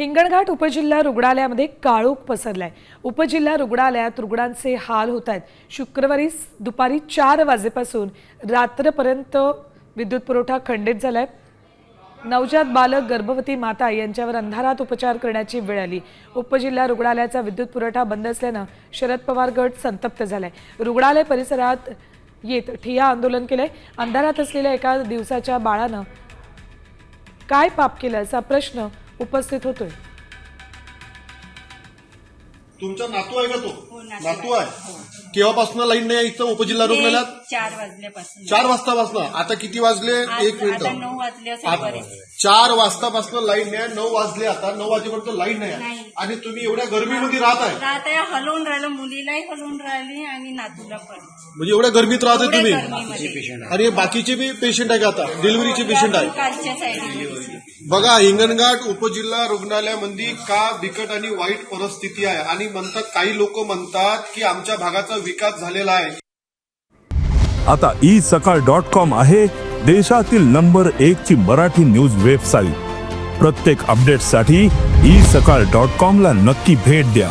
हिंगणघाट उपजिल्हा रुग्णालयामध्ये काळोख पसरलाय. उपजिल्हा रुग्णालयात रुग्णांचे हाल होत आहेत शुक्रवारी दुपारी चार वाजेपासून रात्रपर्यंत विद्युत पुरवठा खंडित झालाय. नवजात बालक गर्भवती माता यांच्यावर अंधारात उपचार करण्याची वेळ आली. उपजिल्हा रुग्णालयाचा विद्युत पुरवठा बंद असल्यानं शरद पवार गट संतप्त झालाय. रुग्णालय परिसरात येत ठिया आंदोलन केलंय. अंधारात असलेल्या एका दिवसाच्या बाळानं काय पाप केलं असा प्रश्न उपस्थित होतोय. तुमचा नातू आहे का तो? हो, नातू नातू आहे. आहे केव्हापासून लाईन नाही आहे इथं उपजिल्हा रुग्णालयात? चार वाजल्यापासून. चार वाजतापासून. आता किती वाजले? एक मिनिट. वाजले बरेच. चार वाजतापासून लाईन नाही आहे, नऊ वाजले आता. नऊ वाजेपर्यंत लाईन नाही आहे. नाही. आणि तुम्ही एवढ्या गरमीमध्ये राहत आहे. आहे हलवून राहिलं मुलीलाही हलवून राहिली आणि नातूला पण. म्हणजे एवढ्या गरमीत राहते एवढ्या तुम्ही? गरमीमध्ये. आणि हे बाकीचे बी पेशंट आहे का आता? डिलिव्हरीचे पेशंट आहे? कालच्या साईडला. बघा हिंगणघाट उपजिल्हा रुग्णालयामध्ये का बिकट आणि वाईट परिस्थिती आहे? आणि म्हणतात काही लोक म्हणतात की आमच्या भागाचा विकास झालेला आहे. आता ई सकाळ डॉट कॉम आहे देशातील नंबर एक ची मराठी न्यूज वेबसाईट. प्रत्येक अपडेटसाठी ई सकाळ डॉट कॉम ला नक्की भेट द्या.